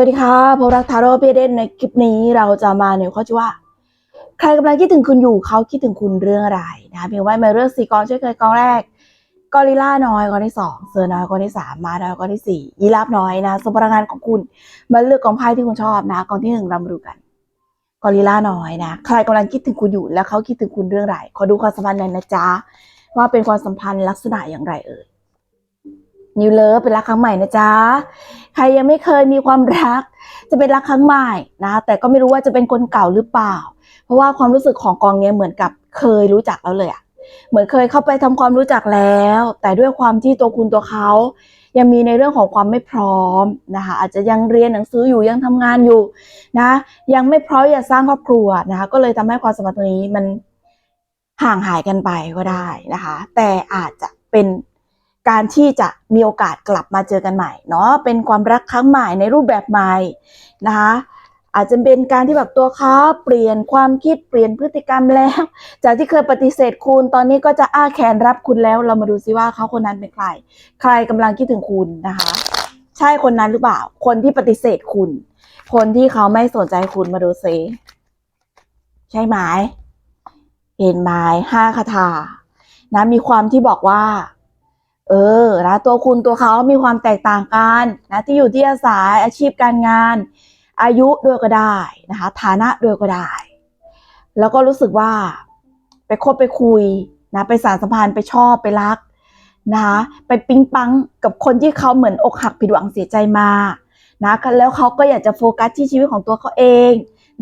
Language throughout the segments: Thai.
วัสดีค่ะพบรักทาโร่เพีเดนในคลิปนี้เราจะมาในข้อที่ว่า ใครกำลังคิดถึงคุณอยู่เขาคิดถึงคุณเรื่องอะไรนะคะเพียงว่ามาเรื่องสี่กองช่วยเคยกองแรกกอริล่าน้อยกองที่สองเซอร์น้อยกองที่สามมาดาวกองที่สี่ยีราฟน้อยนะสมพลังงานของคุณมาเลือกกองไพ่ที่คุณชอบนะกองที่หนึ่งเรามาดูกันกอริล่าน้อยนะใครกำลังคิดถึงคุณอยู่แล้วเขาคิดถึงคุณเรื่องอะไรขอดูความสัมพันธ์หน่อยนะจ๊ะว่าเป็นความสัมพันธ์ลักษณะอย่างไรเอ่ย นิวเลิฟเป็นรักครั้งใหม่นะจ๊ะ ใครยังไม่เคยมีความรัก จะเป็นรักครั้งใหม่นะ แต่ก็ไม่รู้ว่าจะเป็นคนเก่าหรือเปล่า เพราะว่าความรู้สึกของกองเนี้ยเหมือนกับเคยรู้จักแล้วเลยอะเหมือนเคยเข้าไปทำความรู้จักแล้ว แต่ด้วยความที่ตัวคุณตัวเขายังมีในเรื่องของความไม่พร้อมนะคะ อาจจะยังเรียนหนังสืออยู่ยังทำงานอยู่นะ ยังไม่พร้อมอยากสร้างครอบครัวนะคะ ก็เลยทำให้ความสัมพันธ์ตรงนี้มันห่างหายกันไปก็ได้นะคะ แต่อาจจะเป็น การที่จะมีโอกาสกลับมาเจอกันใหม่เนาะเป็นความรักครั้งใหม่ในรูปแบบใหม่นะคะอาจจะเป็นการที่แบบตัวเขาเปลี่ยนความคิดเปลี่ยนพฤติกรรมแล้ว จากที่เคยปฏิเสธคุณตอนนี้ก็จะอ้าแขนรับคุณแล้ว เรามาดูซิว่าเขาคนนั้นเป็นใคร ใครกำลังคิดถึงคุณนะคะ ใช่คนนั้นหรือเปล่า คนที่ปฏิเสธคุณ คนที่เขาไม่สนใจคุณมาดูซิใช่ไหมเห็นไหมห้าคาถานะมีความที่บอกว่า เออนะตัวคุณตัวเขามีความแตกต่างกันนะที่อยู่ที่อาศัยอาชีพการงาน อายุด้วยก็ได้นะคะฐานะด้วยก็ได้ แล้วก็รู้สึกว่า ไปคบไปคุยนะไปสารสัมพันธ์ไปชอบไปรักนะคะไปปิ๊งปังกับคนที่เขาเหมือนอกหักผิดหวังเสียใจมานะแล้วเขาก็อยากจะโฟกัสที่ชีวิตของตัวเขาเอง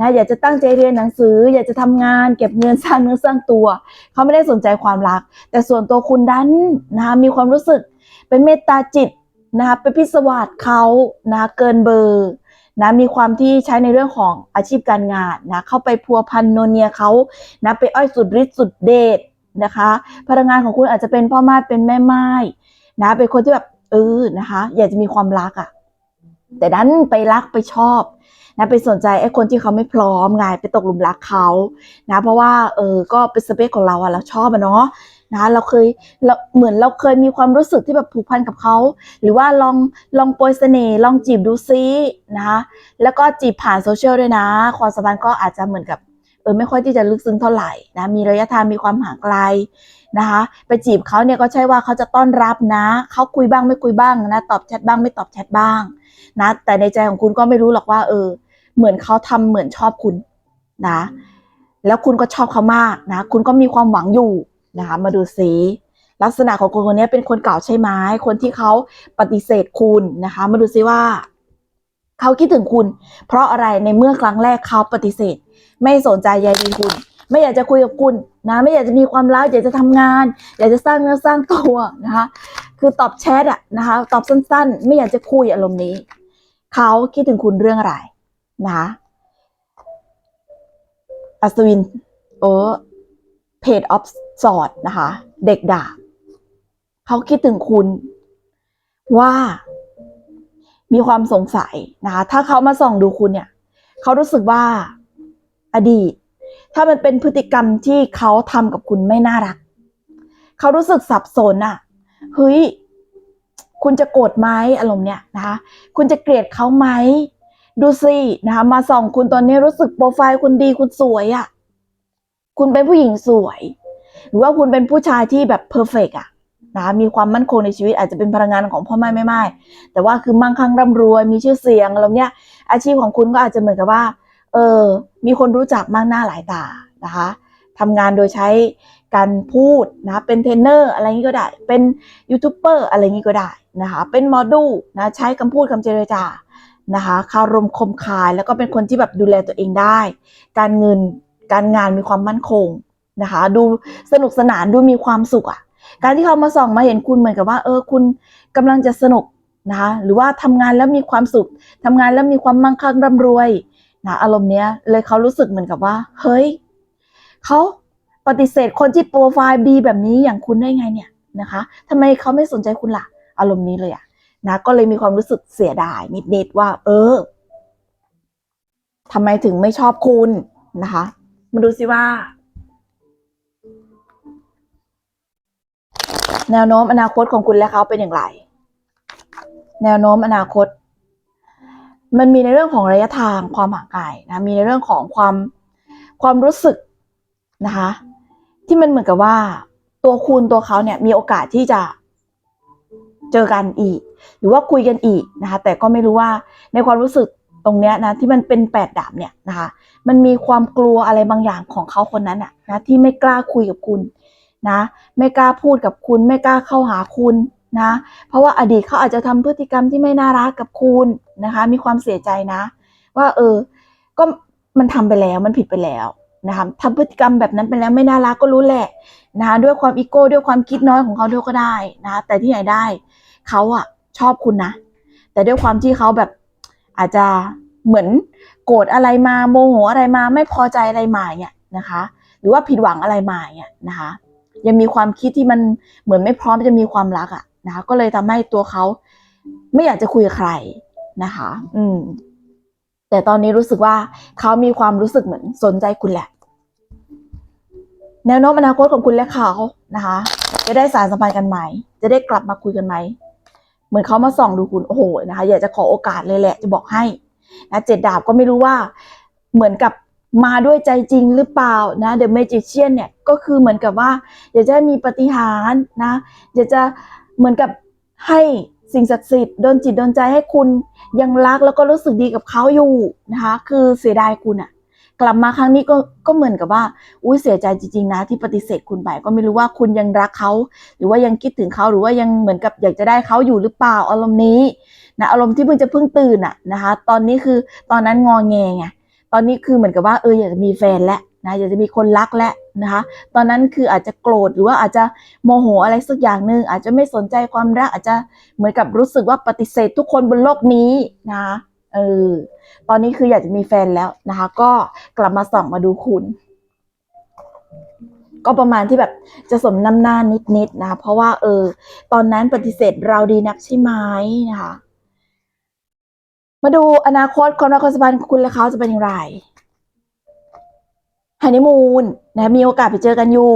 นะอยากจะตั้งใจเรียนหนังสือ อยากจะทำงาน เก็บเงินสร้างเนื้อสร้างตัว เขาไม่ได้สนใจความรัก แต่ส่วนตัวคุณดันนะคะมีความรู้สึกเป็นเมตตาจิตนะคะเป็นพิศวาสเขานะเกินเบอร์นะมีความที่ใช้ในเรื่องของอาชีพการงานนะเข้าไปพัวพันโนเนียเขานะไปอ้อยสุดฤทธิ์สุดเดชนะคะ พลังงานของคุณอาจจะเป็นพ่อไม้เป็นแม่ไม้นะเป็นคนที่แบบเออนะคะ อยากจะมีความรักอะ่ะแต่ดันไปรักไปชอบ นะไปสนใจไอ้คนที่เขาไม่พร้อมไงไปตกหลุมรักเขานะเพราะว่าเออก็เป็นสเปคของเราอะเราชอบอะเนาะนะเราเคยเราเหมือนเราเคยมีความรู้สึกที่แบบผูกพันกับเขา หรือว่าลองลองโปรยเสน่ห์ลองจีบดูซินะคะแล้วก็จีบผ่านโซเชียลด้วยนะ ความสัมพันธ์ก็อาจจะเหมือนกับเออไม่ค่อยที่จะลึกซึ้งเท่าไหร่นะมีระยะทางมีความห่างไกลนะคะไปจีบเขาเนี่ยก็ใช่ว่าเขาจะต้อนรับนะเขาคุยบ้างไม่คุยบ้างนะตอบแชทบ้างไม่ตอบแชทบ้างนะแต่ในใจของคุณก็ไม่รู้หรอกว่าเออ เหมือนเขาทำเหมือนชอบคุณนะ แล้วคุณก็ชอบเขามากนะ คุณก็มีความหวังอยู่นะคะ มาดูสิลักษณะของคนคนนี้เป็นคนเก่าใช่ไหมคนที่เขาปฏิเสธคุณนะคะ มาดูซิว่า เขาคิดถึงคุณ เพราะอะไรในเมื่อครั้งแรกเขาปฏิเสธ ไม่สนใจใยดีคุณ ไม่อยากจะคุยกับคุณนะ ไม่อยากจะมีความรักอยากจะทำงาน อยากจะสร้างเนื้อสร้างตัวนะคะ คือตอบแชทอะนะคะ ตอบสั้น ๆ ไม่อยากจะคุยอารมณ์นี้ เขาคิดถึงคุณเรื่องอะไร นะคะอัศวินเออเพจออฟสอดนะคะ เด็กด่าเขาคิดถึงคุณว่ามีความสงสัยนะคะ ถ้าเขามาส่องดูคุณเนี่ย เขารู้สึกว่าอดีต ถ้ามันเป็นพฤติกรรมที่เขาทำกับคุณไม่น่ารัก เขารู้สึกสับสนอะ่ะ เฮ้ย คุณจะโกรธไหมอารมณ์เนี่ยนะคะ คุณจะเกลียดเขาไหม ดูสินะคะมาส่องคุณตอนนี้รู้สึกโปรไฟล์คุณดีคุณสวยอะ่ะ คุณเป็นผู้หญิงสวย หรือว่าคุณเป็นผู้ชายที่แบบเพอร์เฟกอะนะคะมีความมั่นคงในชีวิตอาจจะเป็นพลังงานของพ่อแม่ไม่ไม่แต่ว่าคือมั่งคั่งร่ำรวยมีชื่อเสียงอะไรเนี้ย อาชีพของคุณก็อาจจะเหมือนกับว่า เออ มีคนรู้จักมากหน้าหลายตานะคะทำงานโดยใช้การพูดนะเป็นเทรนเนอร์อะไรนี้ก็ได้ เป็นยูทูบเบอร์อะไรนี้ก็ได้นะคะ เป็นโมดูลนะใช้คำพูดคำเจรจา นะคะคารมคมคายแล้วก็เป็นคนที่แบบดูแลตัวเองได้ การเงินการงานมีความมั่นคงนะคะ ดูสนุกสนานดูมีความสุขอะ การที่เขามาส่องมาเห็นคุณเหมือนกับว่า เออคุณกำลังจะสนุกนะคะหรือว่าทำงานแล้วมีความสุขทำงานแล้วมีความมั่งคั่งร่ำรวยนะอารมณ์เนี้ยเลยเขารู้สึกเหมือนกับว่า เฮ้ยเขาปฏิเสธคนที่โปรไฟล์ดีแบบนี้อย่างคุณได้ไงเนี่ยนะคะทำไมเขาไม่สนใจคุณล่ะ อารมณ์นี้เลยอะ นะก็เลยมีความรู้สึกเสียดายนิดๆว่า เออทำไมถึงไม่ชอบคุณนะคะ มาดูสิว่า แนวโน้มอนาคตของคุณและเขาเป็นอย่างไร แนวโน้มอนาคต มันมีในเรื่องของระยะทางความห่างไกลนะมีในเรื่องของความความรู้สึกนะคะ ที่มันเหมือนกับว่า ตัวคุณตัวเขาเนี่ยมีโอกาสที่จะ เจอกันอีก หรือว่าคุยกันอีกนะคะ แต่ก็ไม่รู้ว่าในความรู้สึกตรงเนี้ยนะที่มันเป็นแปดดาบเนี่ยนะคะ มันมีความกลัวอะไรบางอย่างของเขาคนนั้นอะนะที่ไม่กล้าคุยกับคุณนะ ไม่กล้าพูดกับคุณ ไม่กล้าเข้าหาคุณนะ เพราะว่าอดีตเขาอาจจะทำพฤติกรรมที่ไม่น่ารักกับคุณนะคะ มีความเสียใจนะ ว่าเออ ก็มันทำไปแล้วมันผิดไปแล้ว นะคะทำพฤติกรรมแบบนั้นไปแล้วไม่น่ารักก็รู้แหละนะคะด้วยความอีโก้ด้วยความคิดน้อยของเขาด้วยก็ได้นะคะแต่ที่ไหนได้เขาอะชอบคุณนะ แต่ด้วยความที่เขาแบบอาจจะเหมือนโกรธอะไรมาโมโหอะไรมาไม่พอใจอะไรมาเนี่ยนะคะ หรือว่าผิดหวังอะไรมาเนี่ยนะคะ ยังมีความคิดที่มันเหมือนไม่พร้อมจะมีความรักอะนะคะ ก็เลยทำให้ตัวเขาไม่อยากจะคุยกับใครนะคะ อืมแต่ตอนนี้รู้สึกว่าเขามีความรู้สึกเหมือนสนใจคุณแหละ แนวโน้มอนาคตของคุณและเขานะคะ จะได้สารสัมพันธ์กันไหม จะได้กลับมาคุยกันไหม เหมือนเขามาส่องดูคุณโอ้โหนะคะ อยากจะขอโอกาสเลยแหละ จะบอกให้นะเจ็ดดาบก็ไม่รู้ว่าเหมือนกับมาด้วยใจจริงหรือเปล่านะเดอะเมจิเชียนเนี่ยก็คือเหมือนกับว่า อยากจะมีปฏิหารนะอยากจะเหมือนกับให้สิ่งศักดิ์สิทธิ์โดนจิตโดนใจให้คุณยังรักแล้วก็รู้สึกดีกับเขาอยู่นะคะ คือเสียดายคุณอะ กลับมาครั้งนี้ก็ก็เหมือนกับว่า อุ้ยเสียใจจริงๆนะที่ปฏิเสธคุณไปก็ไม่รู้ว่าคุณยังรักเขา หรือว่ายังคิดถึงเขาหรือว่ายังเหมือนกับอยากจะได้เขาอยู่หรือเปล่าอารมณ์นี้นะอารมณ์ที่เพิ่งจะเพิ่งตื่นอะนะคะ ตอนนี้คือตอนนั้นงอแงไงตอนนี้คือเหมือนกับว่าเอออยากจะมีแฟนแล้วนะอยากจะมีคนรักแล้วนะคะ ตอนนั้นคืออาจจะโกรธหรือว่าอาจจะโมโหอะไรสักอย่างหนึ่งอาจจะไม่สนใจความรักอาจจะเหมือนกับรู้สึกว่าปฏิเสธทุกคนบนโลกนี้นะคะ เออ ตอนนี้คืออยากจะมีแฟนแล้วนะคะ ก็กลับมาส่องมาดูคุณ ก็ประมาณที่แบบจะสมน้ำหน้านิดๆนะคะ เพราะว่า เออ ตอนนั้นปฏิเสธเราดีนักใช่ไหมนะคะ มาดูอนาคตความรักความสัมพันธ์คุณและเขาจะเป็นอย่างไรฮันนีมูนนะมีโอกาสไปเจอกันอยู่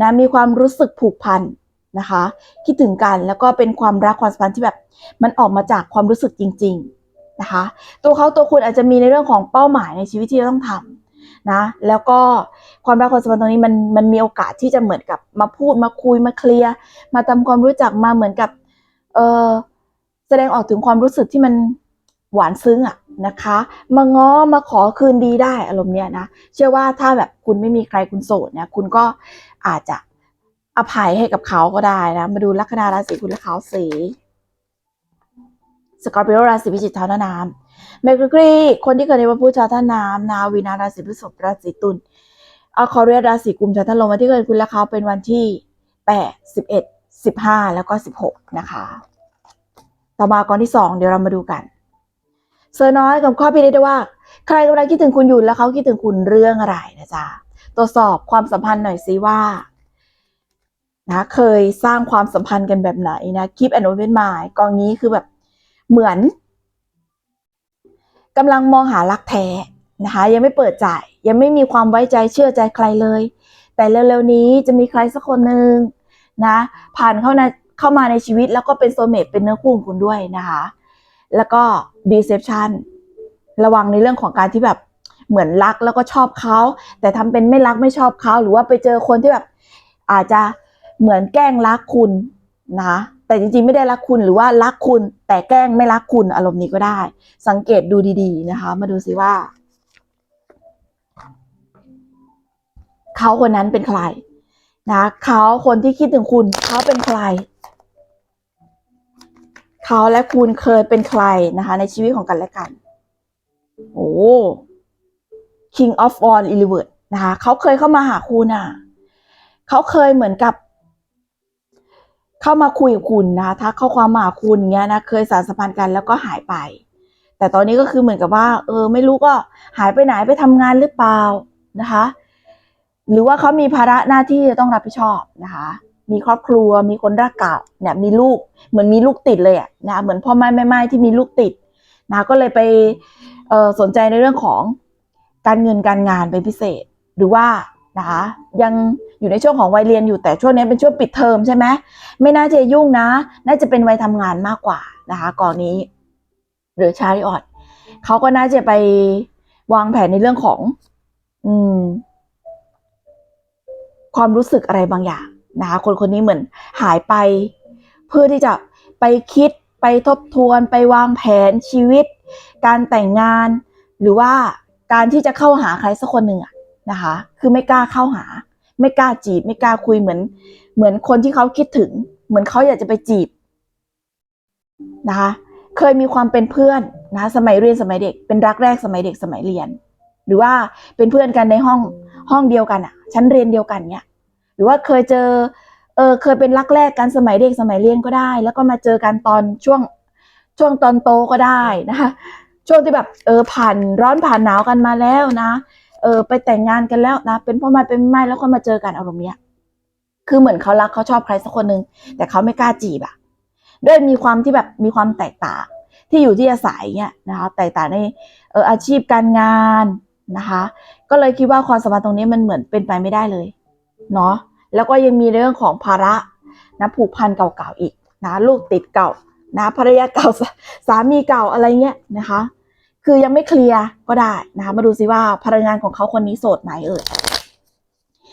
นะมีความรู้สึกผูกพันนะคะ คิดถึงกันแล้วก็เป็นความรักความสัมพันธ์ที่แบบ มันออกมาจากความรู้สึกจริง ๆ นะคะ ตัวเขาตัวคุณอาจจะมีในเรื่องของเป้าหมายในชีวิตที่จะต้องทำนะ แล้วก็ความรักความสัมพันธ์ตรงนี้มันมันมีโอกาสที่จะเหมือนกับมาพูดมาคุยมาเคลียร์มาทำความรู้จักมาเหมือนกับเออแสดงออกถึงความรู้สึกที่มันหวานซึ้งอะนะคะ มาง้อมาขอคืนดีได้อารมณ์เนี้ยนะ เชื่อว่าถ้าแบบคุณไม่มีใครคุณโสดเนี่ยคุณก็อาจจะอภัยให้กับเขาก็ได้นะ มาดูลัคนาราศีคุณและเขาสี สกอร์ปิโอราศีพิจิกชาวท่าน้ำเมกกรีคนที่เกิดในวันพุธชาวท่าน้ำนาวีนาราศีพฤษภราศีตุลอาคอเรียราศีกุมชาวท่านลมวันที่เกิดคุณและเขาเป็นวันที่แปดสิบเอ็ดสิบห้าแล้วก็สิบหกนะคะ ต่อมากรที่สองเดี๋ยวเรามาดูกันเซอร์น้อยกับข้อพิเรได้ว่า ใครกำลังคิดถึงคุณอยู่แล้วเขาคิดถึงคุณเรื่องอะไรนะจ๊ะตรวจสอบความสัมพันธ์หน่อยซิว่านะเคยสร้างความสัมพันธ์กันแบบไหนนะคลิปแอนโอเวนมายกองนี้คือแบบ เหมือนกำลังมองหารักแท้นะคะ ยังไม่เปิดใจยังไม่มีความไว้ใจเชื่อใจใครเลย แต่เร็วๆนี้จะมีใครสักคนหนึ่งนะผ่านเข้าในเข้ามาในชีวิตแล้วก็เป็นโซเมตเป็นเนื้อคู่ของคุณด้วยนะคะ แล้วก็ deception ระวังในเรื่องของการที่แบบเหมือนรักแล้วก็ชอบเขา แต่ทำเป็นไม่รักไม่ชอบเขา หรือว่าไปเจอคนที่แบบอาจจะเหมือนแกล้งรักคุณนะ แต่จริงๆไม่ได้รักคุณหรือว่ารักคุณ แต่แกล้งไม่รักคุณอารมณ์นี้ก็ได้ สังเกตดูดีๆนะคะ มาดูสิว่า เขาคนนั้นเป็นใครนะเขาคนที่คิดถึงคุณเขาเป็นใคร เขาและคุณเคยเป็นใครนะคะ ในชีวิตของกันและกัน โอ้ King of All i l i v e r นะคะเขาเคยเข้ามาหาคุณอะ เขาเคยเหมือนกับ เข้ามาคุยกับคุณนะถ้าเข้าความมาคุณเงี้ยนะเคยสารสัมพันธ์กันแล้วก็หายไป แต่ตอนนี้ก็คือเหมือนกับว่า เออ ไม่รู้ก็หายไปไหนไปทำงานหรือเปล่านะคะ หรือว่าเขามีภาระหน้าที่จะต้องรับผิดชอบนะคะ มีครอบครัวมีคนรักเก่าเนี่ยมีลูกเหมือนมีลูกติดเลยอะนะเหมือนพ่อแม่แม่ไม้ที่มีลูกติดนะก็เลยไปสนใจในเรื่องของการเงินการงานเป็นพิเศษ หรือว่านะคะยัง อยู่ในช่วงของวัยเรียนอยู่แต่ช่วงนี้เป็นช่วงปิดเทอมใช่ไหมไม่น่าจะยุ่งนะ น่าจะเป็นวัยทำงานมากกว่านะคะก่อนนี้ หรือชาริออดเขาก็น่าจะไปวางแผนในเรื่องของ อืม ความรู้สึกอะไรบางอย่างนะคะคนคนนี้เหมือนหายไป เพื่อที่จะไปคิดไปทบทวนไปวางแผนชีวิต การแต่งงาน หรือว่าการที่จะเข้าหาใครสักคนหนึ่งอะนะคะ คือไม่กล้าเข้าหา ไม่กล้าจีบ ไม่กล้าคุยเหมือน เหมือนคนที่เขาคิดถึง เหมือนเขาอยากจะไปจีบนะคะเคยมีความเป็นเพื่อนนะสมัยเรียนสมัยเด็ก เป็นรักแรกสมัยเด็กสมัยเรียน หรือว่าเป็นเพื่อนกันในห้องห้องเดียวกันอะชั้นเรียนเดียวกันเนี้ยหรือว่าเคยเจอเออเคยเป็นรักแรกกันสมัยเด็กสมัยเรียนก็ได้ แล้วก็มาเจอกันตอนช่วงช่วงตอนโตก็ได้นะคะช่วงที่แบบเออผ่านร้อนผ่านหนาวกันมาแล้วนะ เออไปแต่งงานกันแล้วนะ เป็นพ่อไม้เป็นแม่แล้วก็มาเจอกันอารมณ์เนี้ย คือเหมือนเขารักเขาชอบใครสักคนหนึ่งแต่เขาไม่กล้าจีบอะด้วยมีความที่แบบมีความแตกต่าง ที่อยู่ที่อาศัยเนี่ยนะคะแตกต่างในเอออาชีพการงานนะคะ ก็เลยคิดว่าความสัมพันธ์ตรงนี้มันเหมือนเป็นไปไม่ได้เลยเนาะแล้วก็ยังมีเรื่องของภาระนะผูกพันเก่าๆอีกนะลูกติดเก่านะภรรยาเก่าสสามีเก่าอะไรเงี้ยนะคะ คือยังไม่เคลียร์ก็ได้นะคะมาดูซิว่าพลังงานของเขาคนนี้โสดไหมเอ่ย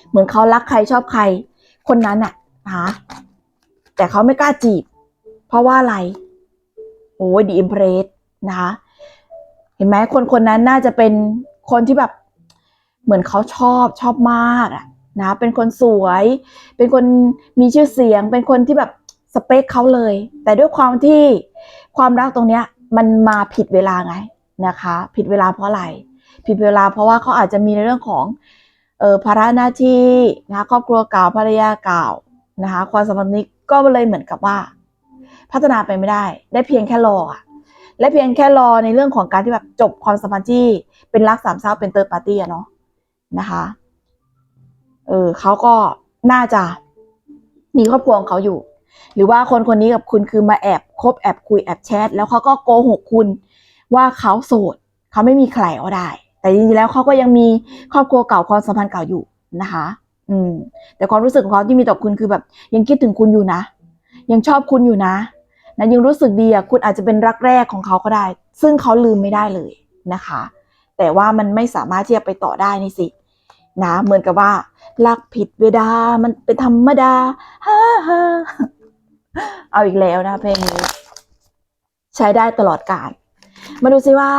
เหมือนเขารักใครชอบใครคนนั้นน่ะนะคะแต่เขาไม่กล้าจีบ เพราะว่าอะไรโอ้ยดีอิมเพรสนะคะเห็นไหมคนคนนั้นน่าจะเป็นคนที่แบบเหมือนเขาชอบชอบมากอะนะเป็นคนสวย เป็นคนมีชื่อเสียง เป็นคนที่แบบสเปคเขาเลย แต่ด้วยความที่ความรักตรงเนี้ย มันมาผิดเวลาไง นะคะ ผิดเวลาเพราะอะไร ผิดเวลาเพราะว่าเขาอาจจะมีในเรื่องของเออภาระหน้าที่นะคะครอบครัวเก่าภรรยาเก่านะคะความสัมพันธ์นี้ก็เลยเหมือนกับว่า พัฒนาไปไม่ได้ ได้เพียงแค่รออะและเพียงแค่รอในเรื่องของการที่แบบจบความสัมพันธ์ที่เป็นรักสามเศร้าเป็นเติร์ดปาร์ตี้อะเนาะนะคะเออเขาก็น่าจะมีครอบครัวของเขาอยู่ หรือว่าคนคนนี้กับคุณคือมาแอบคบแอบคุยแอบแชทแล้วเขาก็โกหกคุณ ว่าเขาโสดเขาไม่มีใครก็ได้ แต่จริงๆแล้วเขาก็ยังมีครอบครัวเก่าความสัมพันธ์เก่าอยู่นะคะ อืม แต่ความรู้สึกของเขาที่มีต่อคุณคือแบบ ยังคิดถึงคุณอยู่นะ ยังชอบคุณอยู่นะนะยังรู้สึกดีอะคุณอาจจะเป็นรักแรกของเขาก็ได้ ซึ่งเขาลืมไม่ได้เลยนะคะ แต่ว่ามันไม่สามารถที่จะไปต่อได้นี่สินะเหมือนกับว่ารักผิดเวลามันเป็นธรรมดาฮ่าฮ่าเอาอีกแล้วนะเพลงนี้ ใช้ได้ตลอดกาล มาดูซิว่า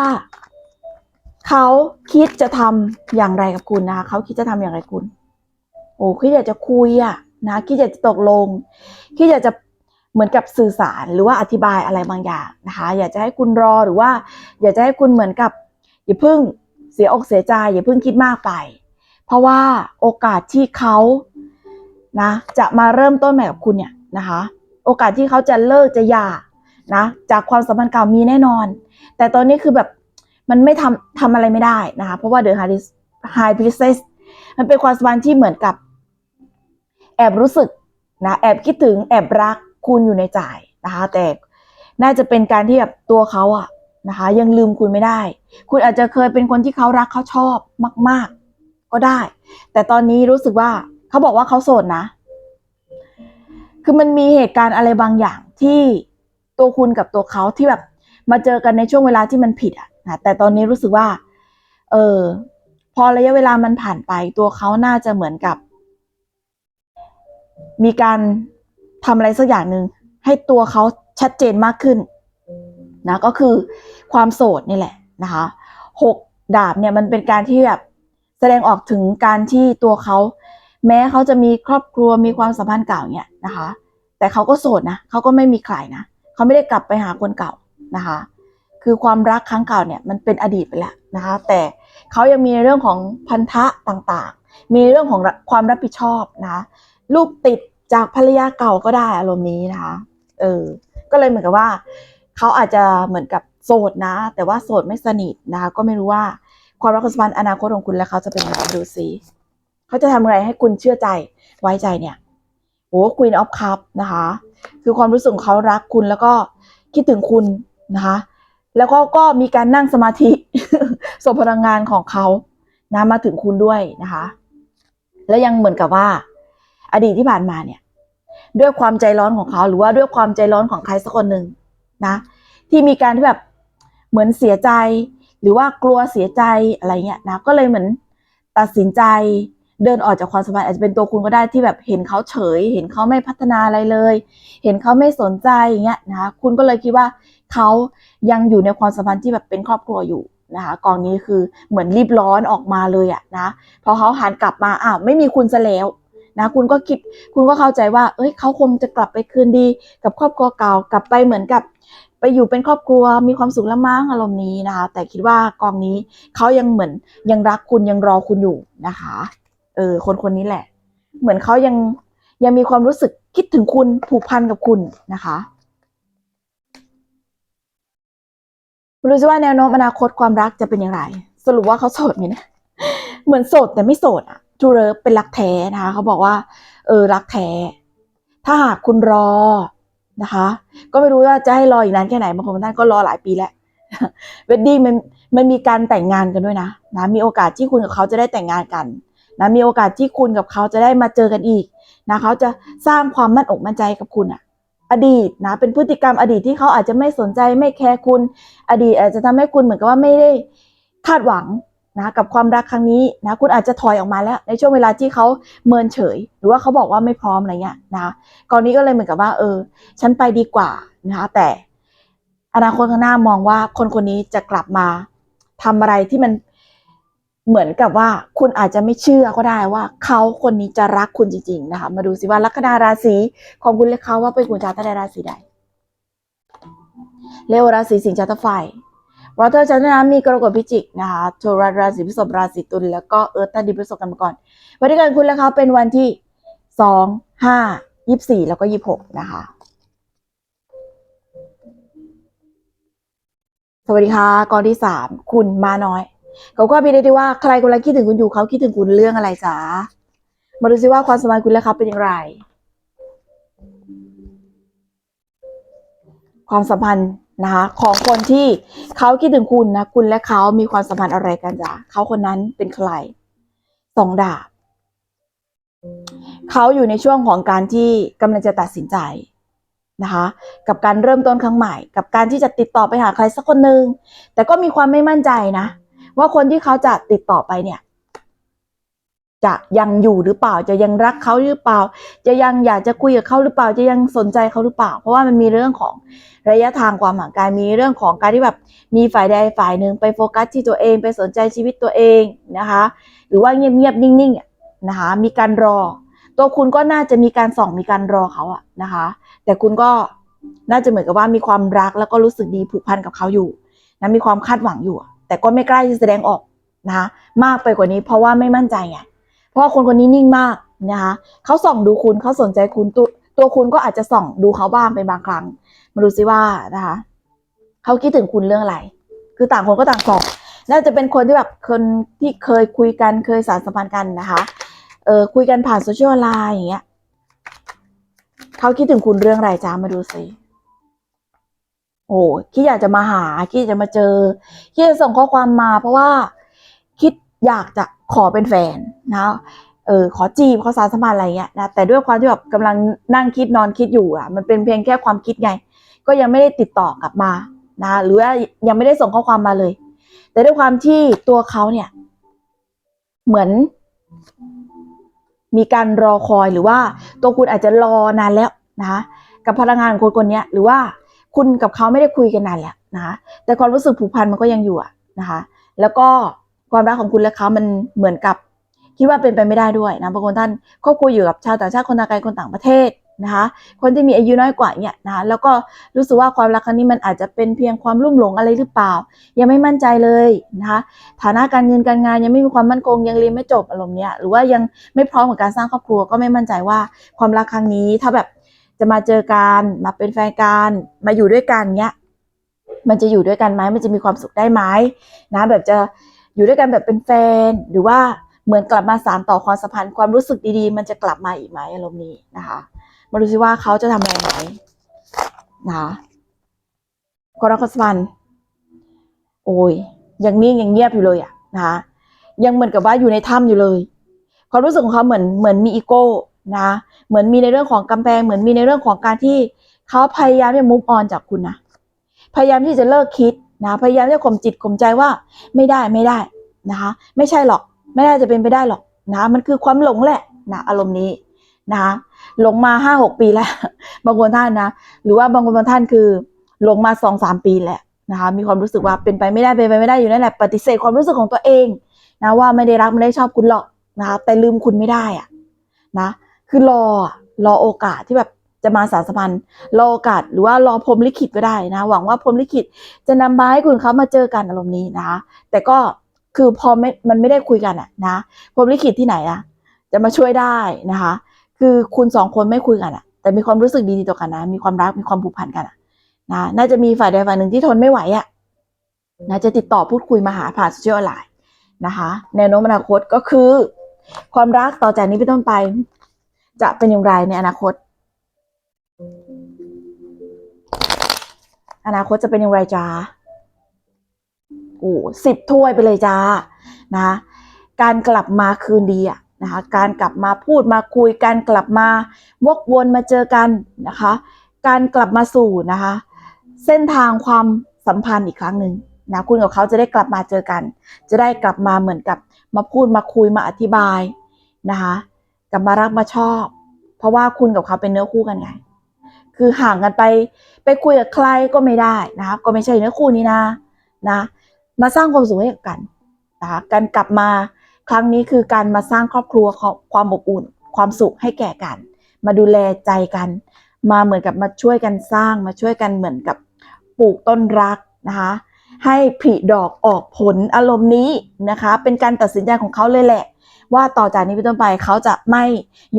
เขาคิดจะทำอย่างไรกับคุณนะคะเขาคิดจะทำอย่างไรคุณ โอ้คิดอยากจะคุยอะนะคิดอยากจะตกลงคิดอยากจะเหมือนกับสื่อสารหรือว่าอธิบายอะไรบางอย่างนะคะ อยากจะให้คุณรอหรือว่า อยากจะให้คุณเหมือนกับอย่าเพิ่งเสียอกเสียใจอย่าเพิ่งคิดมากไป เพราะว่าโอกาสที่เขานะ จะมาเริ่มต้นใหม่กับคุณเนี่ยนะคะ โอกาสที่เขาจะเลิกจะหย่า นะจากความสัมพันธ์เก่ามีแน่นอน แต่ตอนนี้คือแบบมันไม่ทำทำอะไรไม่ได้นะคะเพราะว่าเดอะไฮไฮพิเซสมันเป็นความสัมพันธ์ที่เหมือนกับแอบรู้สึกนะแอบคิดถึงแอบรักคุณอยู่ในใจนะคะแต่น่าจะเป็นการที่แบบตัวเขาอะนะคะยังลืมคุณไม่ได้ คุณอาจจะเคยเป็นคนที่เขารักเขาชอบมาก ๆ ก็ได้ แต่ตอนนี้รู้สึกว่าเขาบอกว่าเขาโสดนะ คือมันมีเหตุการณ์อะไรบางอย่างที่ ตัวคุณกับตัวเขาที่แบบมาเจอกันในช่วงเวลาที่มันผิดอะนะแต่ตอนนี้รู้สึกว่า เออ พอระยะเวลามันผ่านไป ตัวเขาน่าจะเหมือนกับ มีการทำอะไรสักอย่างหนึ่งให้ตัวเขาชัดเจนมากขึ้น นะ ก็คือความโสดนี่แหละนะคะหกดาบเนี่ยมันเป็นการที่แบบแสดงออกถึงการที่ตัวเขา แม้เขาจะมีครอบครัวมีความสัมพันธ์เก่าเนี่ยนะคะ แต่เขาก็โสดนะเขาก็ไม่มีใครนะ เขาไม่ได้กลับไปหาคนเก่านะคะ คือความรักครั้งเก่าเนี่ยมันเป็นอดีตไปแล้วนะคะ แต่เขายังมีเรื่องของพันธะต่างๆ มีเรื่องของความรับผิดชอบนะคะลูกติดจากภรรยาเก่าก็ได้อารมณ์นี้นะคะ เออ ก็เลยเหมือนกับว่าเขาอาจจะเหมือนกับโสดนะ แต่ว่าโสดไม่สนิทนะคะ ก็ไม่รู้ว่าความรักความสัมพันธ์อนาคตของคุณและเขาจะเป็นยังไงดูสิเขาจะทำอะไรให้คุณเชื่อใจไว้ใจเนี่ยโอ้ Queen of Cup นะคะ คือความรู้สึกของเขารักคุณแล้วก็คิดถึงคุณนะคะ แล้วก็ก็มีการนั่งสมาธิส่งพลังงานของเขานะมาถึงคุณด้วยนะคะ แล้วยังเหมือนกับว่า อดีตที่ผ่านมาเนี่ย ด้วยความใจร้อนของเขาหรือว่าด้วยความใจร้อนของใครสักคนหนึ่งนะ ที่มีการที่แบบเหมือนเสียใจ หรือว่ากลัวเสียใจอะไรเงี้ยนะก็เลยเหมือนตัดสินใจ เดินออกจากความสัมพันธ์อาจจะเป็นตัวคุณก็ได้ที่แบบเห็นเขาเฉย เห็นเขาไม่พัฒนาอะไรเลย เห็นเขาไม่สนใจอย่างเงี้ยนะคะคุณก็เลยคิดว่าเขายังอยู่ในความสัมพันธ์ที่แบบเป็นครอบครัวอยู่นะคะกองนี้คือเหมือนรีบร้อนออกมาเลยอะนะพอเขาหันกลับมาอ้าวไม่มีคุณซะแล้วนะคุณก็คิดคุณก็เข้าใจว่า เอ้ยเขาคงจะกลับไปคืนดี กับครอบครัวเก่ากลับไปเหมือนกับไปอยู่เป็นครอบครัวมีความสุขแล้วมั้งอารมณ์นี้นะคะแต่คิดว่ากองนี้เขายังเหมือนยังรักคุณยังรอคุณอยู่นะคะ เออ คนคนนี้แหละ เหมือนเขายังยังมีความรู้สึกคิดถึงคุณผูกพันกับคุณนะคะไม่รู้สิว่าแนวโน้มอนาคตความรักจะเป็นอย่างไร สรุปว่าเขาโสดไหมนะเหมือนโสดแต่ไม่โสดอะจูเรเป็นรักแท้นะคะเขาบอกว่า เออรักแท้ ถ้าหากคุณรอนะคะ ก็ไม่รู้ว่าจะให้รออีกนานแค่ไหนบางคนบางท่านก็รอหลายปีแล้วเวดดิ้งมันมันมีการแต่งงานกันด้วยนะนะมีโอกาสที่คุณกับเขาจะได้แต่งงานกัน นะมีโอกาสที่คุณกับเขาจะได้มาเจอกันอีกนะเขาจะสร้างความมั่นอกมั่นใจกับคุณอะอดีตนะเป็นพฤติกรรมอดีตที่เขาอาจจะไม่สนใจไม่แคร์คุณ อดีตอาจจะทำให้คุณเหมือนกับว่าไม่ได้คาดหวังนะกับความรักครั้งนี้นะคุณอาจจะถอยออกมาแล้ว ในช่วงเวลาที่เขาเมินเฉย หรือว่าเขาบอกว่าไม่พร้อมอะไรเงี้ยนะกรณีก็เลยเหมือนกับว่า เออ ฉันไปดีกว่านะคะแต่อนาคตข้างหน้ามองว่าคนคนนี้จะกลับมาทำอะไรที่มัน เหมือนกับว่าคุณอาจจะไม่เชื่อก็ได้ว่าเขาคนนี้จะรักคุณจริงๆนะคะ มาดูสิว่าลัคนาราศีของคุณและเขาว่าเป็นกุญแจใต้ราศีใดเลวราศีสิงห์จัตไฟวอเตอร์จันทร์มีกรกฎพิจิกนะคะโทรราศีพฤษภราศีตุลแล้วก็เอิร์ธตันดีพฤษภกันมาก่อนวันที่เกิดคุณและเขาเป็นวันที่สองห้ายี่สิบสี่แล้วก็ยี่สิบหกนะคะ สวัสดีค่ะกองที่สามคุณมาน้อย เขาก็พี่ได้ว่าใครกำลังคิดถึงคุณอยู่เขาคิดถึงคุณเรื่องอะไรจ๊ะมาดูซิว่าความสมพันคุณและเขาเป็นอย่างไร ความสัมพันธ์นะคะของคนที่เขาคิดถึงคุณนะคุณและเขามีความสัมพันธ์อะไรกันจ๊ะเขาคนนั้นเป็นใครสองดาบเขาอยู่ในช่วงของการที่กำลังจะตัดสินใจนะคะกับการเริ่มต้นครั้งใหม่ กับการที่จะติดต่อไปหาใครสักคนหนึ่งแต่ก็มีความไม่มั่นใจนะ ว่าคนที่เขาจะติดต่อไปเนี่ย จะยังอยู่หรือเปล่า จะยังรักเขาหรือเปล่า จะยังอยากจะคุยกับเขาหรือเปล่า จะยังสนใจเขาหรือเปล่า เพราะว่ามันมีเรื่องของระยะทางความห่างไกลมีเรื่องของการที่แบบมีฝ่ายใดฝ่ายหนึ่งไปโฟกัสที่ตัวเองไปสนใจชีวิตตัวเองนะคะ หรือว่าเงียบๆนิ่งๆนะคะ มีการรอ ตัวคุณก็น่าจะมีการส่องมีการรอเขาอะนะคะ แต่คุณก็น่าจะเหมือนกับว่ามีความรักแล้วก็รู้สึกดีผูกพันกับเขาอยู่นะมีความคาดหวังอยู่ แต่ก็ไม่กล้าที่จะแสดงออกนะคะมากไปกว่านี้เพราะว่าไม่มั่นใจไงเพราะว่าคนคนนี้นิ่งมากนะคะเขาส่องดูคุณเขาสนใจคุณตัวตัวคุณก็อาจจะส่องดูเขาบ้างเป็นบางครั้ง มาดูซิว่านะคะเขาคิดถึงคุณเรื่องอะไร คือต่างคนก็ต่างส่องน่าจะเป็นคนที่แบบคนที่เคยคุยกันเคยสารสัมพันธ์กันนะคะเออคุยกันผ่านโซเชียลไลน์อย่างเงี้ยเขาคิดถึงคุณเรื่องอะไรจ้ามาดูสิ โอ้คิดอยากจะมาหาคิดจะมาเจอคิดจะส่งข้อความมา เพราะว่าคิดอยากจะขอเป็นแฟนนะเออขอจีบขอสารสมพันอะไรเงี้ยนะแต่ด้วยความที่แบบกำลังนั่งคิดนอนคิดอยู่อะ มันเป็นเพียงแค่ความคิดไง ก็ยังไม่ได้ติดต่อกลับมานะหรือว่ายังไม่ได้ส่งข้อความมาเลย แต่ด้วยความที่ตัวเขาเนี่ย เหมือน มีการรอคอยหรือว่า ตัวคุณอาจจะรอนานแล้วนะคะกับพลังงานของคนคนนี้หรือว่า คุณกับเขาไม่ได้คุยกันนานแล้วนะคะแต่ความรู้สึกผูกพันมันก็ยังอยู่อะนะคะ แล้วก็ความรักของคุณและเขามันเหมือนกับคิดว่าเป็นไปไม่ได้ด้วยนะบางคนท่านครอบคุยอยู่กับชาวต่างชาติคนต่างไกลคนต่างประเทศนะคะคนที่มีอายุน้อยกว่าเนี่ยนะคะแล้วก็รู้สึกว่าความรักครั้งนี้มันอาจจะเป็นเพียงความรุ่มหลงอะไรหรือเปล่า ยังไม่มั่นใจเลยนะคะฐานะการเงินการงานยังไม่มีความมั่นคงยังเรียนไม่จบอารมณ์เนี้ยหรือว่ายังไม่พร้อมกับการสร้างครอบครัวก็ไม่มั่นใจว่าความรักครั้งนี้ถ้าแบบ จะมาเจอกันมาเป็นแฟนกันมาอยู่ด้วยกันเนี้ย มันจะอยู่ด้วยกันไหมมันจะมีความสุขได้ไหมนะแบบจะอยู่ด้วยกันแบบเป็นแฟน หรือว่าเหมือนกลับมาสานต่อความสัมพันธ์ความรู้สึกดีๆ มันจะกลับมาอีกไหมอารมณ์นี้นะคะมาดูซิว่าเขาจะทำอะไรไหมนะคะคนรักความสัมพันธ์โอ้ยยังนิ่งยังเงียบอยู่เลยอะนะคะยังเหมือนกับว่าอยู่ในถ้ำอยู่เลย ความรู้สึกของเขาเหมือนเหมือนมีอีโก้ นะเหมือนมีในเรื่องของกำแพงเหมือนมีในเรื่องของการที่เขาพยายามจะมุฟออนจากคุณนะพยายามที่จะเลิกคิดนะพยายามจะข่มจิตข่มใจว่าไม่ได้ไม่ได้นะคะ ไม่ใช่หรอกไม่ได้จะเป็นไปได้หรอกนะมันคือความหลงแหละนะอารมณ์นี้นะคะหลงมาห้าหกปีแล้ว บางคนท่านนะ หรือว่าบางคนบางท่านคือหลงมาสองสามปีแหละนะคะมีความรู้สึกว่าเป็นไปไม่ได้เป็นไปไม่ได้อยู่นั่นแหละปฏิเสธความรู้สึกของตัวเองนะว่าไม่ได้รักไม่ได้ชอบคุณหรอกนะคะแต่ลืมคุณไม่ได้อะนะ คือรอรอโอกาสที่แบบจะมาสารสัมพันธ์รอโอกาสหรือว่ารอพรมลิขิตก็ได้นะ หวังว่าพรมลิขิตจะนำมาให้คุณเขามาเจอกันอารมณ์นี้นะคะแต่ก็คือพอไม่มันไม่ได้คุยกันอะนะพรมลิขิตที่ไหนอะจะมาช่วยได้นะคะ คือคุณสองคนไม่คุยกันอะแต่มีความรู้สึกดีๆต่อกันนะ มีความรักมีความผูกพันกันอะนะน่าจะมีฝ่ายใดฝ่ายหนึ่งที่ทนไม่ไหวอะนะจะติดต่อพูดคุยมาหาผ่านโซเชียลไลน์นะคะแนวโน้มอนาคตก็คือ ความรักต่อจากนี้เป็นต้นไป จะเป็นอย่างไรในอนาคต อนาคตจะเป็นอย่างไรจ้าโอ้สิบถ้วยไปเลยจ้านะการกลับมาคืนดีอะนะคะการกลับมาพูดมาคุยการกลับมาวกวนมาเจอกันนะคะ การกลับมาสู่นะคะ เส้นทางความสัมพันธ์อีกครั้งหนึ่งนะคุณกับเขาจะได้กลับมาเจอกัน จะได้กลับมาเหมือนกับมาพูดมาคุยมาอธิบายนะคะ กลับมารักมาชอบ เพราะว่าคุณกับเขาเป็นเนื้อคู่กันไง คือห่างกันไปไปคุยกับใครก็ไม่ได้นะคะก็ไม่ใช่เนื้อคู่นี้นะนะ มาสร้างความสุขให้กับกันนะคะการกลับมาครั้งนี้คือการมาสร้างครอบครัวความอบอุ่น ความสุขให้แก่กัน มาดูแลใจกัน มาเหมือนกับมาช่วยกันสร้างมาช่วยกันเหมือนกับปลูกต้นรักนะคะให้ผลิดอกออกผลอารมณ์นี้นะคะ เป็นการตัดสินใจของเขาเลยแหละ ว่าต่อจากนี้เป็นต้นไปเขาจะไม่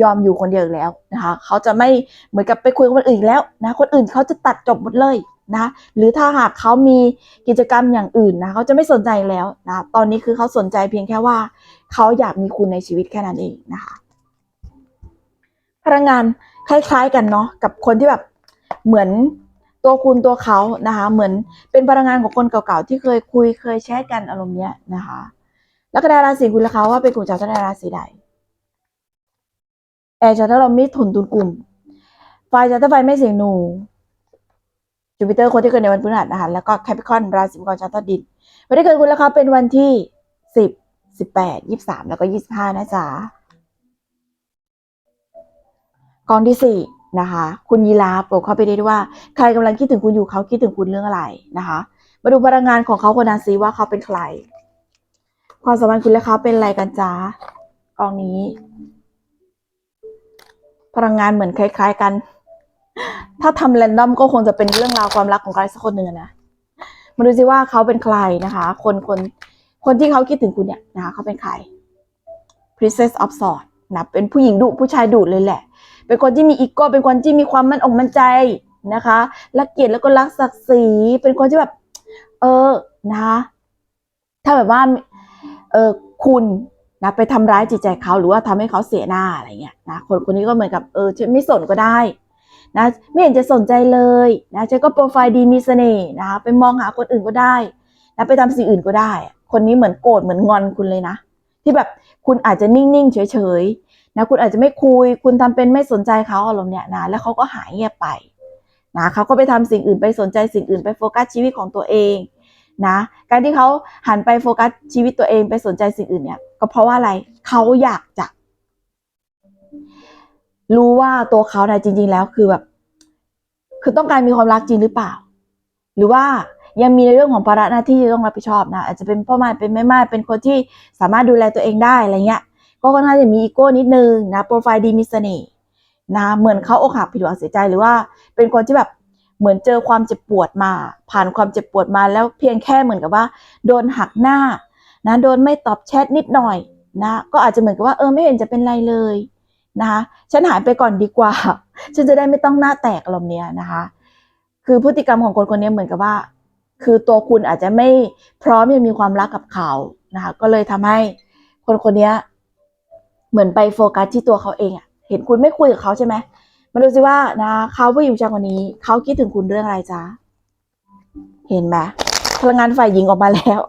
ยอมอยู่คนเดียวแล้วนะคะเขาจะไม่เหมือนกับไปคุยกับคนอื่นแล้วนะคนอื่นเขาจะตัดจบหมดเลยนะหรือถ้าหากเขามีกิจกรรมอย่างอื่นนะเขาจะไม่สนใจแล้วนะตอนนี้คือเขาสนใจเพียงแค่ว่าเขาอยากมีคุณในชีวิตแค่นั้นเองนะคะพลังงานคล้ายๆกันเนาะกับคนที่แบบเหมือนตัวคุณตัวเขานะคะ เหมือนเป็นพลังงานของคนเก่าๆที่เคยคุยเคยแชร์กันอารมณ์เนี้ยนะคะ แล้วก็ดาราศีคุณล่ะคะว่าเป็นกลุ่มจากดาราศีใดแอร์จากเรามิถุนตุนกลุ่ม ไฟจากไฟไม่เสียงหนูจูปิเตอร์คนที่เกิดในวันพฤหัสนะคะแล้วก็แคปิคอนราศีมังกรชาวต้นดินวันที่เกิดคุณล้วคะเป็นวันที่สิบสิบแปดยี่สามแล้วก็ยี่สิบห้านะจ๊ะกองที่สี่นะคะ คุณยีราฟบอกเข้าไปได้ด้วยว่า ใครกำลังคิดถึงคุณอยู่เขาคิดถึงคุณเรื่องอะไรนะคะ มาดูพลังงานของเขาคนนั้นซิว่าเขาเป็นใคร ความสัมพันธ์คุณและเขาเป็นอะไรกันจ๊ะกองนี้ พลังงานเหมือนคล้าย ๆ กัน ถ้าทำแรนดอมก็คงจะเป็นเรื่องราวความรักของใครสักคนหนึ่งนะมาดูซิว่าเขาเป็นใครนะคะ คนคนคนที่เขาคิดถึงคุณเนี่ยนะคะเขาเป็นใคร Princess of Swords นะเป็นผู้หญิงดุผู้ชายดุเลยแหละ เป็นคนที่มีอีโก้เป็นคนที่มีความมั่นอกมั่นใจนะคะรักเกียรติแล้วก็รักศักดิ์ศรีเป็นคนที่แบบ เออนะคะถ้าแบบว่า เออคุณนะไปทำร้ายจิตใจเขาหรือว่าทำให้เขาเสียหน้าอะไรเงี้ยนะคนคนนี้ก็เหมือนกับเออฉันไม่สนก็ได้นะไม่เห็นจะสนใจเลยนะฉันก็โปรไฟล์ดีมีเสน่ห์นะคะไปมองหาคนอื่นก็ได้นะไปทำสิ่งอื่นก็ได้ คนนี้เหมือนโกรธเหมือนงอนคุณเลยนะ ที่แบบคุณอาจจะนิ่งๆเฉยๆนะคุณอาจจะไม่คุย คุณทำเป็นไม่สนใจเขาอารมณ์เนี้ยนะแล้วเขาก็หายเงียบไปนะเขาก็ไปทำสิ่งอื่นไปสนใจสิ่งอื่นไปโฟกัสชีวิตของตัวเอง นะการที่เขาหันไปโฟกัสชีวิตตัวเองไปสนใจสิ่งอื่นเนี่ย ก็เพราะว่าอะไรเขาอยากจะ รู้ว่าตัวเขาเนี่ยจริง ๆ แล้วคือแบบ คือต้องการมีความรักจริงหรือเปล่า หรือว่ายังมีในเรื่องของภาระหน้าที่ที่ต้องรับผิดชอบนะอาจจะเป็นพ่อไม้เป็นแม่ไม้เป็นคนที่สามารถดูแลตัวเองได้อะไรเงี้ย ก็ค่อนข้างจะมีอีโก้นิดนึงนะโปรไฟล์ดีมีเสน่ห์นะเหมือนเขาอกหักผิดหวังเสียใจหรือว่าเป็นคนที่แบบ เหมือนเจอความเจ็บปวดมา ผ่านความเจ็บปวดมาแล้วเพียงแค่เหมือนกับว่า โดนหักหน้านะโดนไม่ตอบแชทนิดหน่อยนะก็อาจจะเหมือนกับว่าเออไม่เห็นจะเป็นไรเลยนะคะฉันหายไปก่อนดีกว่า ฉันจะได้ไม่ต้องหน้าแตกอารมณ์เนี้ยนะคะ คือพฤติกรรมของคนคนนี้เหมือนกับว่า คือตัวคุณอาจจะไม่พร้อมที่จะมีความรักกับเขานะคะก็เลยทำให้คนคนนี้เหมือนไปโฟกัสที่ตัวเขาเองอะเห็นคุณไม่คุยกับเขาใช่ไหม มาดูสิว่านะเขาผู้หญิงผู้ชายคนนี้เขาคิดถึงคุณเรื่องอะไรจ๊ะเห็นไหมพลังงานฝ่ายหญิงออกมาแล้ว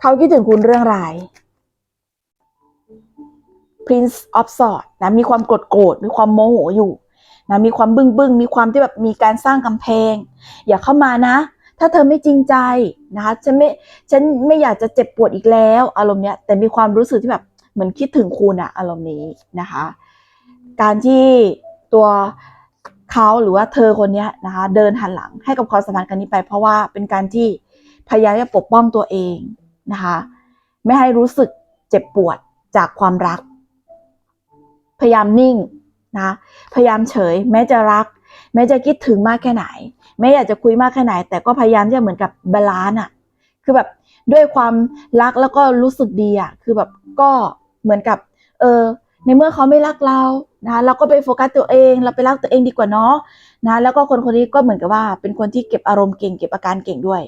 เขาคิดถึงคุณเรื่องอะไร Prince of Swords นะมีความโกรธโกรธมีความโมโหอยู่นะมีความบึ้งบึ้งมีความที่แบบมีการสร้างกำแพง อย่าเข้ามานะ ถ้าเธอไม่จริงใจนะคะฉันไม่ฉันไม่อยากจะเจ็บปวดอีกแล้ว อารมณ์เนี้ยแต่มีความรู้สึกที่แบบเหมือนคิดถึงคุณอะอารมณ์นี้นะคะ การที่ตัวเขาหรือว่าเธอคนนี้นะคะเดินหันหลังให้กับความสัมพันธ์ครั้งนี้ไป เพราะว่าเป็นการที่พยายามจะปกป้องตัวเองนะคะไม่ให้รู้สึกเจ็บปวดจากความรัก พยายามนิ่งนะพยายามเฉย แม้จะรัก แม้จะคิดถึงมากแค่ไหนแม้อยากจะคุยมากแค่ไหน แต่ก็พยายามที่จะเหมือนกับบาลานซ์อะคือแบบด้วยความรักแล้วก็รู้สึกดีอะคือแบบก็เหมือนกับ เออในเมื่อเขาไม่รักเรา นะเราก็ไปโฟกัสตัวเอง เราไปรักตัวเองดีกว่าเนาะนะแล้วก็คนคนนี้ก็เหมือนกับว่า เป็นคนที่เก็บอารมณ์เก่งเก็บอาการเก่งด้วย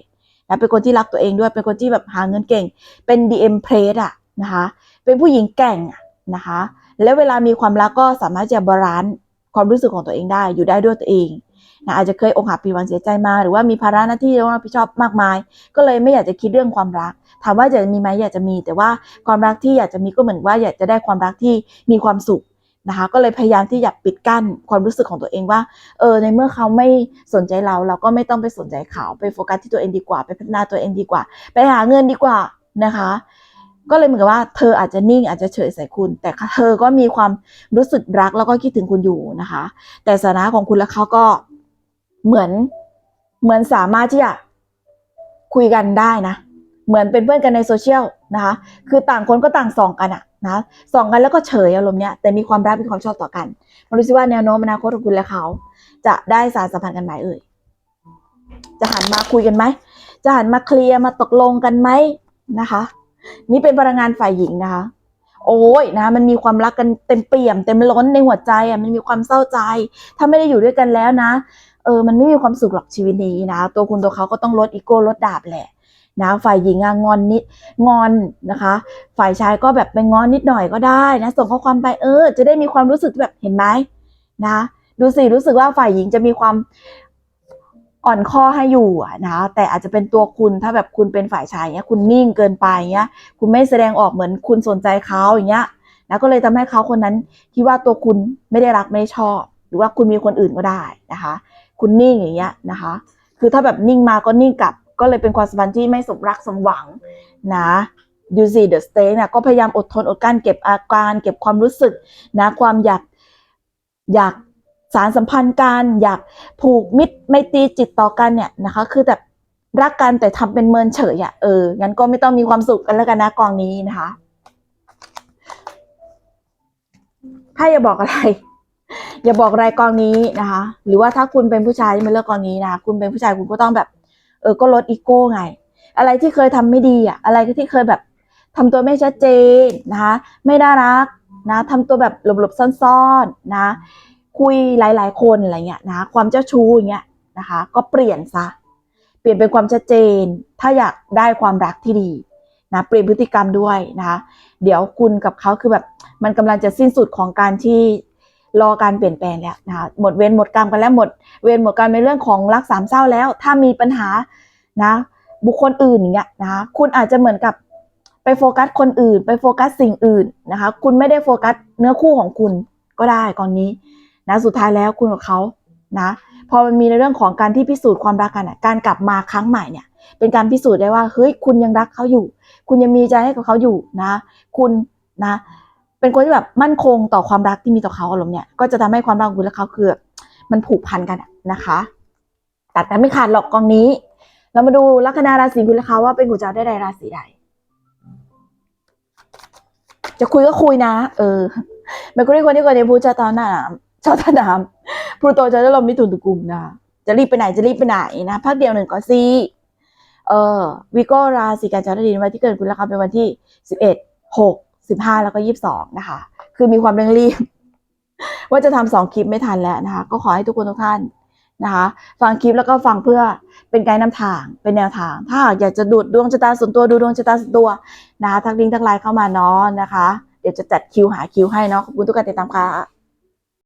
นะเป็นคนที่รักตัวเองด้วย เป็นคนที่แบบหาเงินเก่ง เป็น DM p r e s อะนะคะเป็นผู้หญิงแกร่งนะคะ แล้วเวลามีความรักก็สามารถจะบาลานซ์ความรู้สึกของตัวเองได้อยู่ได้ด้วยตัวเองนะอาจจะเคยอกหักปีวังเสียใจมา หรือว่ามีภาระหน้าที่ต้องรับผิดชอบมากมาย ก็เลยไม่อยากจะคิดเรื่องความรัก ถามว่าอยากจะมีไหมอยากจะมี แต่ว่าความรักที่อยากจะมีก็เหมือนว่าอยากจะได้ความรักที่มีความสุข นะคะก็เลยพยายามที่อยากปิดกั้นความรู้สึกของตัวเองว่าเออในเมื่อเขาไม่สนใจเรา เราก็ไม่ต้องไปสนใจเขาไปโฟกัสที่ตัวเองดีกว่า ไปพัฒนาตัวเองดีกว่า ไปหาเงินดีกว่านะคะ ก็เลยเหมือนกับว่าเธออาจจะนิ่งอาจจะเฉยใส่คุณ แต่เธอก็มีความรู้สึกรักแล้วก็คิดถึงคุณอยู่นะคะ แต่สถานะของคุณและเขาก็เหมือนเหมือนสามารถที่จะคุยกันได้นะ เหมือนเป็นเพื่อนกันในโซเชียลนะคะ คือต่างคนก็ต่างส่องกันอะนะส่องกันแล้วก็เฉยอารมณ์เนี้ยแต่มีความรักมีความชอบต่อกันมาดูซิว่าแนวโน้มอนาคตของคุณและเขา จะได้สารสัมพันธ์กันไหมเอ่ยจะหันมาคุยกันไหมจะหันมาเคลียร์มาตกลงกันไหมนะคะ นี่เป็นพลังงานฝ่ายหญิงนะคะ โอ้ยนะ มันมีความรักกันเต็มเปี่ยม เต็มล้นในหัวใจอะมันมีความเศร้าใจ ถ้าไม่ได้อยู่ด้วยกันแล้วนะ เออ มันไม่มีความสุขหรอกชีวิตนี้นะ ตัวคุณตัวเขาก็ต้องลดอีโก้ลดดาบแหละ นะฝ่ายหญิงงอนนิดงอนนะคะ ฝ่ายชายก็แบบไปงอนนิดหน่อยก็ได้นะส่งข้อความไปเออ จะได้มีความรู้สึกแบบเห็นไหมนะดูสิรู้สึกว่าฝ่ายหญิงจะมีความอ่อนข้อให้อยู่อะนะแต่อาจจะเป็นตัวคุณถ้าแบบคุณเป็นฝ่ายชายเนี้ยคุณนิ่งเกินไปเงี้ย คุณไม่แสดงออกเหมือนคุณสนใจเขาอย่างเงี้ยนะก็เลยทำให้เขาคนนั้นคิดว่าตัวคุณไม่ได้รักไม่ได้ชอบ หรือว่าคุณมีคนอื่นก็ได้นะคะ คุณนิ่งอย่างเงี้ยนะคะ คือถ้าแบบนิ่งมาก็นิ่งกลับ ก็เลยเป็นความสัมพันธ์ที่ไม่สมรักสมหวังนะยูซีเดอะสเตเนี่ยก็พยายามอดทนอดกลั้นเก็บอาการ เก็บความรู้สึกนะความอยากอยากสารสัมพันธ์กันอยากผูกมิตรไม่ตีจิตต่อกันเนี่ยนะคะ คือแบบรักกันแต่ทำเป็นเมินเฉยอะเอองั้นก็ไม่ต้องมีความสุขกันแล้วกันนะกองนี้นะคะถ้าอย่าบอกอะไร อย่าบอกอะไรกองนี้นะคะ หรือว่าถ้าคุณเป็นผู้ชายที่เลือกกองนี้นะคะคุณเป็นผู้ชายคุณก็ต้องแบบ เออก็ลดอีโก้ไง อะไรที่เคยทำไม่ดีอะ อะไรที่เคยแบบทำตัวไม่ชัดเจนนะคะ ไม่น่ารักนะทำตัวแบบหลบๆซ่อนๆนะ คุยหลายๆคนอะไรเงี้ยนะความเจ้าชู้อย่างเงี้ยนะคะ ก็เปลี่ยนซะเปลี่ยนเป็นความชัดเจน ถ้าอยากได้ความรักที่ดีนะเปลี่ยนพฤติกรรมด้วยนะคะ เดี๋ยวคุณกับเขาคือแบบมันกำลังจะสิ้นสุดของการที่ รอการเปลี่ยนแปลงแล้วนะคะหมดเวรหมดกรรมกันแล้วหมดเวรหมดกรรมในเรื่องของรักสามเศร้าแล้ว ถ้ามีปัญหานะ บุคคลอื่นอย่างเงี้ยนะคะคุณอาจจะเหมือนกับไปโฟกัสคนอื่น ไปโฟกัสสิ่งอื่นนะคะ คุณไม่ได้โฟกัสเนื้อคู่ของคุณก็ได้กองนี้นะสุดท้ายแล้วคุณกับเขานะพอมันมีในเรื่องของการที่พิสูจน์ความรักกันอะการกลับมาครั้งใหม่เนี่ย เป็นการพิสูจน์ได้ว่าเฮ้ยคุณยังรักเขาอยู่ คุณยังมีใจให้กับเขาอยู่นะ คุณนะ เป็นคนที่แบบมั่นคงต่อความรักที่มีต่อเขาอารมณ์เนี่ยก็จะทำให้ความรักของคุณและเขาคือ มันผูกพันกันนะคะตัดกันไม่ขาดหรอกกองนี้ เรามาดูลัคนาราศีคุณและเขาว่าเป็นกุจาได้ใดราศีใดจะคุยก็คุยนะ เออไม่คุยคนที่คนในพูชาตาหน้าชาตาน้ำพลูโตจะได้ลมมิถุนตุกุมนะจะรีบไปไหนจะรีบไปไหนนะพักเดียวหนึ่งก็ซีเออวิโกราศีกันจารดีนวันที่เกิดคุณและเขาเป็นวันที่สิบเอ็ดหก สิบห้าแล้วก็ยี่สิบสองนะคะ คือมีความเร่งรีบ ว่าจะทำสองคลิปไม่ทันแล้วนะคะ ก็ขอให้ทุกคนทุกท่านนะคะ ฟังคลิปแล้วก็ฟังเพื่อเป็นไกด์นำทางเป็นแนวทาง ถ้าหากอยากจะดูดดวงชะตาส่วนตัวดูดวงชะตาส่วนตัวนะคะทักลิงทักไลน์เข้ามาเนาะนะคะ เดี๋ยวจะจัดคิวหาคิวให้เนาะขอบคุณทุกการติดตามค่ะ